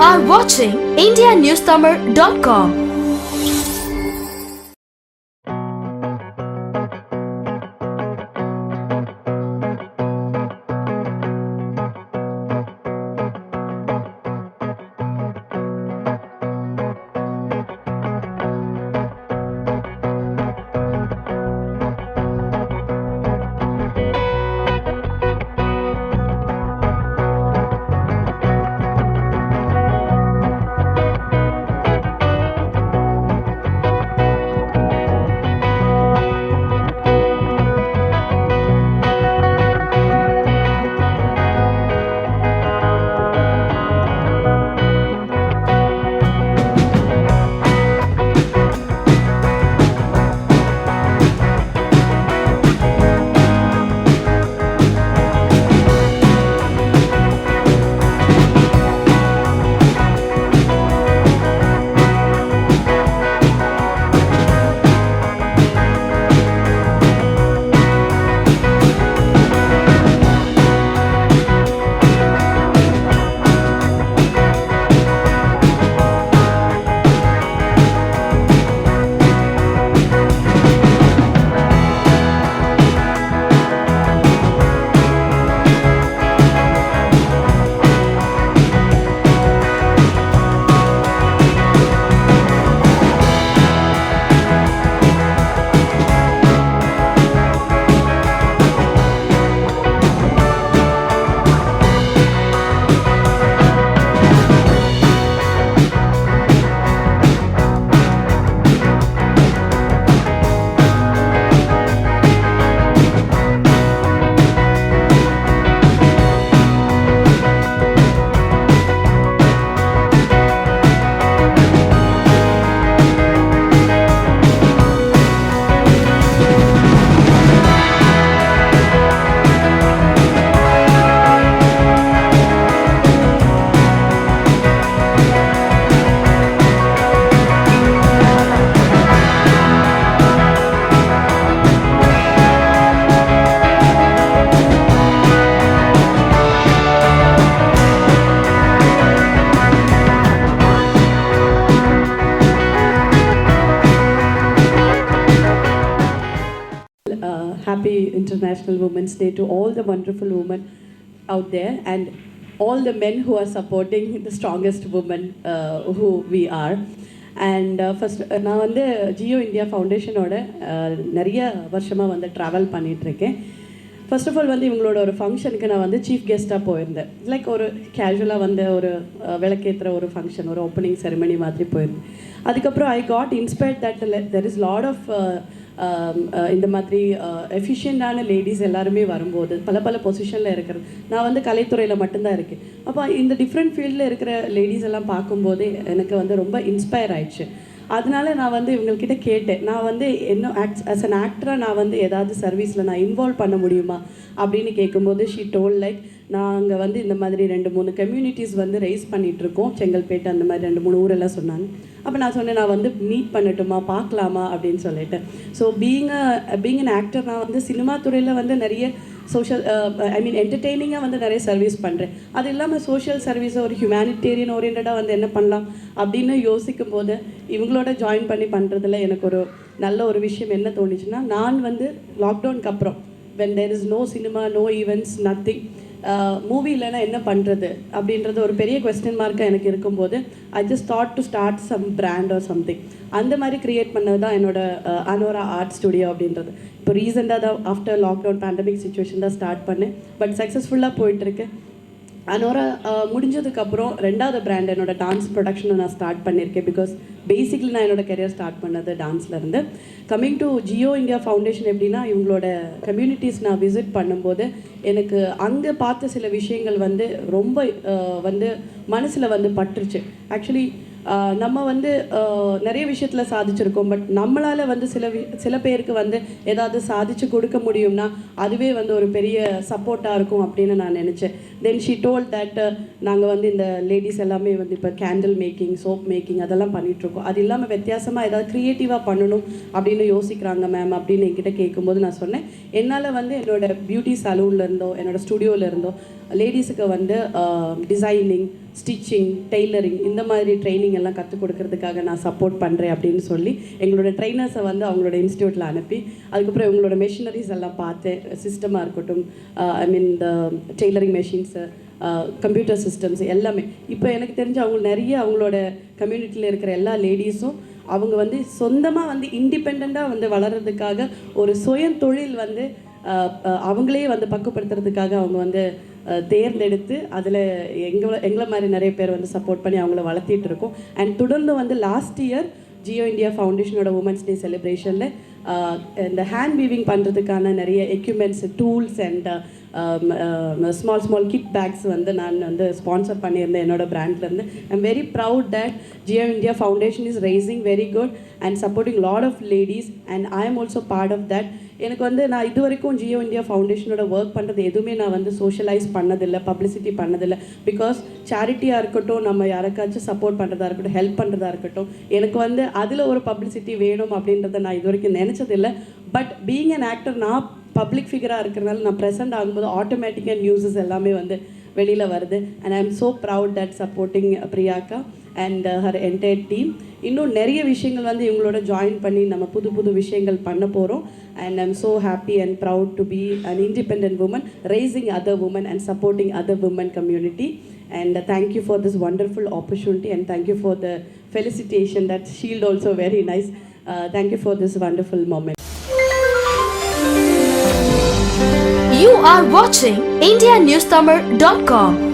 are watching IndiaNewsTamil.com. happy International Women's Day to all the wonderful women out there and all the men who are supporting the strongest women uh, who we are. And first uh, uh, நான் வந்து Jio India ஃபவுண்டேஷனோட நிறைய வருஷமாக வந்து travel பண்ணிகிட்ருக்கேன் first of all வந்து இவங்களோட ஒரு ஃபங்க்ஷனுக்கு நான் வந்து சீஃப் கெஸ்ட்டாக போயிருந்தேன். லைக் ஒரு கேஷுவலாக வந்து ஒரு uh, விளக்கேற்றுற ஒரு ஃபங்க்ஷன் ஒரு ஓப்பனிங் செரிமனி மாதிரி போயிருந்தேன். அதுக்கப்புறம் I got inspired that there is lot of இந்த மாதிரி எஃபிஷியண்டான லேடிஸ் எல்லாருமே வரும்போது பல பல பொசிஷனில் இருக்கிறது. நான் வந்து கலைத்துறையில் மட்டும்தான் இருக்கேன். அப்போ இந்த டிஃப்ரெண்ட் ஃபீல்டில் இருக்கிற லேடிஸ் எல்லாம் பார்க்கும்போது எனக்கு வந்து ரொம்ப இன்ஸ்பயர் ஆயிடுச்சு. அதனால நான் வந்து இவங்கக்கிட்ட கேட்டேன். நான் வந்து என்ன ஆக்ட் அஸ் அன் ஆக்டராக நான் வந்து ஏதாவது சர்வீஸில் நான் இன்வால்வ் பண்ண முடியுமா? அப்படின்னு கேட்கும்போது ஷீ டோல் லைக் நாங்கள் வந்து இந்த மாதிரி ரெண்டு மூணு கம்யூனிட்டிஸ் வந்து ரைஸ் இருக்கோம் செங்கல்பேட்டு அந்த மாதிரி ரெண்டு மூணு ஊரெல்லாம் சொன்னாங்க. அப்போ நான் சொன்னேன் நான் வந்து மீட் பண்ணட்டுமா பார்க்கலாமா அப்படின்னு சொல்லிட்டு. So being being an actor நான் வந்து சினிமா துறையில் வந்து நிறைய சோஷியல் ஐ மீன் என்டர்டெய்னிங்காக வந்து நிறைய சர்வீஸ் பண்ணுறேன் அது இல்லாமல் சோஷியல் சர்வீஸை ஒரு ஹியூமனிடேரியன் ஓரியன்டாக வந்து என்ன பண்ணலாம் அப்படின்னு யோசிக்கும் போது இவங்களோட ஜாயின் பண்ணி பண்ணுறதுல எனக்கு ஒரு நல்ல ஒரு விஷயம் என்ன தோணுச்சுன்னா நான் வந்து லாக்டவுனுக்கு அப்புறம் when there is no cinema no events nothing movie இல்லைன்னா என்ன பண்ணுறது அப்படின்றது ஒரு பெரிய கொஸ்டின் மார்க்காக எனக்கு இருக்கும்போது I just thought to start some brand or something அந்த மாதிரி க்ரியேட் பண்ணது தான் என்னோட அனோரா ஆர்ட் ஸ்டுடியோ அப்படின்றது. இப்போ ரீசெண்டாக தான் ஆஃப்டர் லாக்டவுன் பேண்டமிக் சுச்சுவேஷன் தான் ஸ்டார்ட் பண்ணேன். பட் சக்ஸஸ்ஃபுல்லாக போயிட்டுருக்கு அனோரா முடிஞ்சதுக்கப்புறம் ரெண்டாவது பிராண்ட் என்னோட டான்ஸ் ப்ரொடக்ஷனை நான் ஸ்டார்ட் பண்ணியிருக்கேன் பிகாஸ் பேசிக்லி நான் என்னோட கெரியர் ஸ்டார்ட் பண்ணது டான்ஸ்லேருந்து coming to Jio India foundation எப்படின்னா இவங்களோட கம்யூனிட்டிஸ் நான் விசிட் பண்ணும்போது எனக்கு அங்கே பார்த்த சில விஷயங்கள் வந்து ரொம்ப வந்து மனசில் வந்து பட்டுருச்சு. ஆக்சுவலி நம்ம வந்து நிறைய விஷயத்தில் சாதிச்சிருக்கோம். பட் நம்மளால் வந்து சில வி சில பேருக்கு வந்து ஏதாவது சாதிச்சு கொடுக்க முடியும்னா அதுவே வந்து ஒரு பெரிய சப்போர்ட்டாக இருக்கும் அப்படின்னு நான் நினச்சேன். தென் ஷீ டோல் தட் நாங்கள் வந்து இந்த லேடிஸ் எல்லாமே வந்து இப்போ கேண்டில் மேக்கிங் சோப் மேக்கிங் அதெல்லாம் பண்ணிகிட்ருக்கோம் அது இல்லாமல் வித்தியாசமாக ஏதாவது க்ரியேட்டிவாக பண்ணணும் அப்படின்னு யோசிக்கிறாங்க மேம் அப்படின்னு என்கிட்ட கேட்கும்போது நான் சொன்னேன். என்னால் வந்து என்னோடய பியூட்டி சலூன்ல இருந்தோ என்னோடய ஸ்டுடியோவில் இருந்தோ லேடிஸுக்கு வந்து டிசைனிங் ஸ்டிச்சிங் டெய்லரிங் இந்த மாதிரி ட்ரைனிங் எல்லாம் கற்றுக் கொடுக்கறதுக்காக நான் சப்போர்ட் பண்ணுறேன் அப்படின்னு சொல்லி எங்களோட ட்ரைனர்ஸை வந்து அவங்களோட இன்ஸ்டியூட்டில் அனுப்பி அதுக்கப்புறம் இவங்களோட மெஷினரிஸ் எல்லாம் பார்த்தேன் சிஸ்டமாக இருக்கட்டும் ஐ மீன் இந்த டெய்லரிங் மெஷின்ஸு கம்ப்யூட்டர் சிஸ்டம்ஸ் எல்லாமே. இப்போ எனக்கு தெரிஞ்சு அவங்க நிறைய அவங்களோட கம்யூனிட்டியில் இருக்கிற எல்லா லேடிஸும் அவங்க வந்து சொந்தமாக வந்து இண்டிபெண்ட்டாக வந்து வளர்கிறதுக்காக ஒரு சுய தொழில் வந்து அவங்களே வந்து பக்குவப்படுத்துறதுக்காக அவங்க வந்து தேர்ந்தெடுத்து அதில் எங்களை எங்களை மாதிரி நிறைய பேர் வந்து சப்போர்ட் பண்ணி அவங்கள வளர்த்திட்டு இருக்கோம். அண்ட் தொடர்ந்து வந்து லாஸ்ட் இயர் ஜியோ இந்தியா ஃபவுண்டேஷனோட உமன்ஸ் டே செலிப்ரேஷனில் இந்த ஹேண்ட் வீவிங் பண்ணுறதுக்கான நிறைய equipments tools and small small kit bags வந்து நான் வந்து ஸ்பான்சர் பண்ணியிருந்தேன் என்னோட பிராண்ட்லேருந்து I'm very proud that Jio India foundation is raising very good and supporting lot of ladies and I am also part of that எனக்கு வந்து நான் இது வரைக்கும் ஜியோ இந்தியா ஃபவுண்டேஷனோட ஒர்க் பண்ணுறது எதுவுமே நான் வந்து சோஷியலைஸ் பண்ணதில்லை பப்ளிசிட்டி பண்ணதில்லை. பிகாஸ் சேரிட்டியாக இருக்கட்டும் நம்ம யாருக்காச்சும் சப்போர்ட் பண்ணுறதா இருக்கட்டும் ஹெல்ப் பண்ணுறதா இருக்கட்டும் எனக்கு வந்து அதில் ஒரு பப்ளிசிட்டி வேணும் அப்படின்றத நான் இது வரைக்கும் நினச்சதில்லை. பட் பீயிங் அன் ஆக்டர் நான் பப்ளிக் ஃபிகராக இருக்கிறனால நான் ப்ரெசென்ட் ஆகும்போது ஆட்டோமேட்டிக்காக நியூஸஸ் எல்லாமே வந்து வெளியில் வருது. And I am so proud that supporting Priyanka and her entire team இன்னும் நிறைய விஷயங்கள் வந்து இவங்களோட ஜாயின் பண்ணி நம்ம புது புது விஷயங்கள் பண்ண போகிறோம் and I'm so happy and proud to be an independent woman raising other woman and supporting other woman community and thank you for this wonderful opportunity and thank you for the felicitation that shield also very nice thank you for this wonderful moment. You are watching IndiaNewsTamil.com.